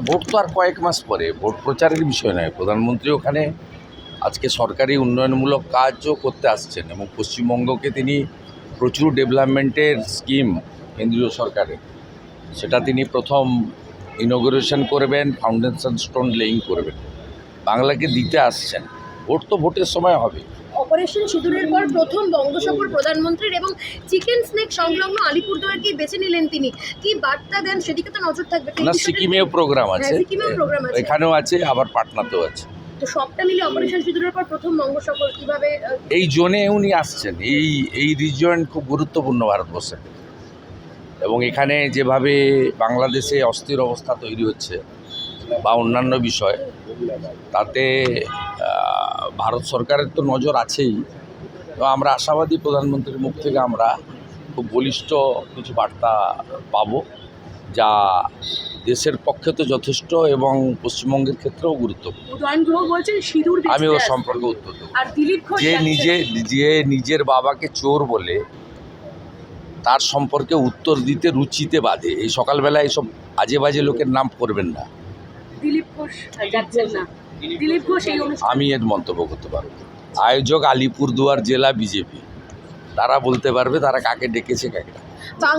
Vote তো আর কয়েক মাস পরে, ভোট প্রচারের বিষয় নয়। প্রধানমন্ত্রী ওখানে আজকে সরকারি উন্নয়নমূলক কাজও করতে আসছেন এবং পশ্চিমবঙ্গকে তিনি প্রচুর ডেভেলপমেন্টের স্কিম কেন্দ্রীয় সরকারের। সেটা তিনি প্রথম ইনোগ্রেশন করবেন ফাউন্ডেশন স্টোন লেইং করবেন। বাংলাকে দিতে আসছেন। ভোট তো ভোটের সময় হবে। অপারেশন সিঁদুরের পর প্রথম বঙ্গ সফর প্রধানমন্ত্রীর এবং চিকেন স্নেক সংলগ্ন আলিপুরদুয়ারকে বেছে নিলেন তিনি। কি বার্তা দেন? সেদিকে তো নজর থাকবে। না সিকিমেও প্রোগ্রাম আছে। হ্যাঁ, সিকিমেও আছে। এখানেও আছে আবার পাটনাতেও আছে। তো সবটা মিলে অপারেশন সিঁদুরের পর প্রথম বঙ্গ সফর কীভাবে এই জোনে উনি আসছেন। এই এই রিজন খুব গুরুত্বপূর্ণ ভারতবর্ষে এবং এখানে যেভাবে বাংলাদেশে অস্থির অবস্থা তৈরি হচ্ছে বা অন্যান্য বিষয় তাতে ভারত সরকারের তো নজর আছেই। তো আমরা আশাবাদী প্রধানমন্ত্রীর মুখ থেকে আমরা খুব বলিষ্ঠ কিছু বার্তা পাবো যা দেশের পক্ষে তো যথেষ্ট এবং পশ্চিমবঙ্গের ক্ষেত্রেও গুরুত্বপূর্ণ। আমি ওর সম্পর্কে উত্তর দেবো। আর দিলীপ ঘোষ যে নিজে যে নিজের বাবাকে চোর বলে তার সম্পর্কে উত্তর দিতে রুচিতে বাঁধে। এই সকালবেলা এইসব আজে বাজে লোকের নাম করবেন না। দিলীপ ঘোষ যাচ্ছেন না। দিলীপ ঘোষ এই আমি এর মন্তব্য করতে পারব আয়োজক আলিপুরদুয়ার জেলা বিজেপি তারা বলতে পারবে তারা কাকে ডেকেছে কাকে।